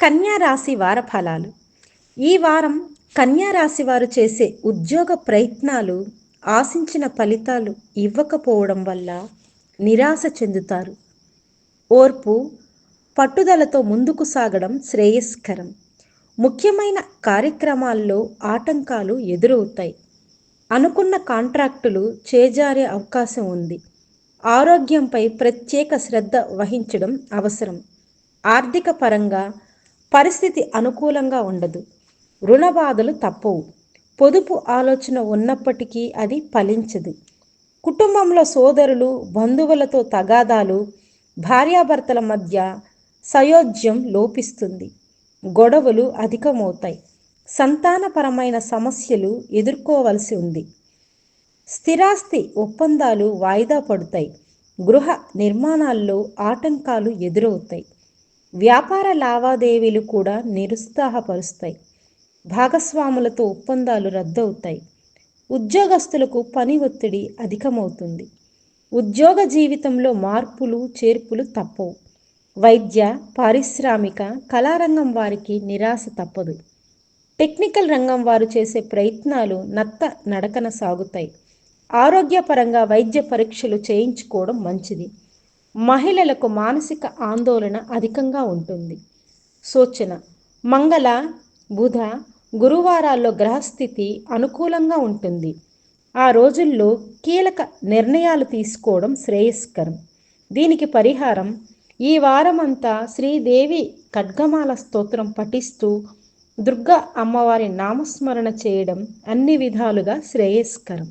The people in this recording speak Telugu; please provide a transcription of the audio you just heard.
కన్యా రాశి వార ఫలాలు ఈ వారం కన్యా రాశి వారు చేసే ఉద్యోగ ప్రయత్నాలు ఆశించిన ఫలితాలు ఇవ్వకపోవడం వల్ల నిరాశ చెందుతారు. ఓర్పు పట్టుదలతో ముందుకు సాగడం శ్రేయస్కరం. ముఖ్యమైన కార్యక్రమాల్లో ఆటంకాలు ఎదురవుతాయి. అనుకున్న కాంట్రాక్టులు చేజారే అవకాశం ఉంది. ఆరోగ్యంపై ప్రత్యేక శ్రద్ధ వహించడం అవసరం. ఆర్థిక పరంగా పరిస్థితి అనుకూలంగా ఉండదు. రుణ బాధలు తప్పవు. పొదుపు ఆలోచన ఉన్నప్పటికీ అది ఫలించదు. కుటుంబంలో సోదరులు బంధువులతో తగాదాలు భార్యాభర్తల మధ్య సయోజ్యం లోపిస్తుంది. గొడవలు అధికమవుతాయి. సంతానపరమైన సమస్యలు ఎదుర్కోవలసి ఉంది. స్థిరాస్తి ఒప్పందాలు వాయిదా పడతాయి. గృహ నిర్మాణాల్లో ఆటంకాలు ఎదురవుతాయి. వ్యాపార లావాదేవీలు కూడా నిరుత్సాహపరుస్తాయి. భాగస్వాములతో ఒప్పందాలు రద్దవుతాయి. ఉద్యోగస్తులకు పని ఒత్తిడి అధికమవుతుంది. ఉద్యోగ జీవితంలో మార్పులు చేర్పులు తప్పవు. వైద్య పారిశ్రామిక కళారంగం వారికి నిరాశ తప్పదు. టెక్నికల్ రంగం వారు చేసే ప్రయత్నాలు నత్త నడకన సాగుతాయి. ఆరోగ్యపరంగా వైద్య పరీక్షలు చేయించుకోవడం మంచిది. మహిళలకు మానసిక ఆందోళన అధికంగా ఉంటుంది. సూచన మంగళ బుధ గురువారాల్లో గ్రహస్థితి అనుకూలంగా ఉంటుంది. ఆ రోజుల్లో కీలక నిర్ణయాలు తీసుకోవడం శ్రేయస్కరం. దీనికి పరిహారం ఈ వారమంతా శ్రీదేవి ఖడ్గమాల స్తోత్రం పఠిస్తూ దుర్గా అమ్మవారి నామస్మరణ చేయడం అన్ని విధాలుగా శ్రేయస్కరం.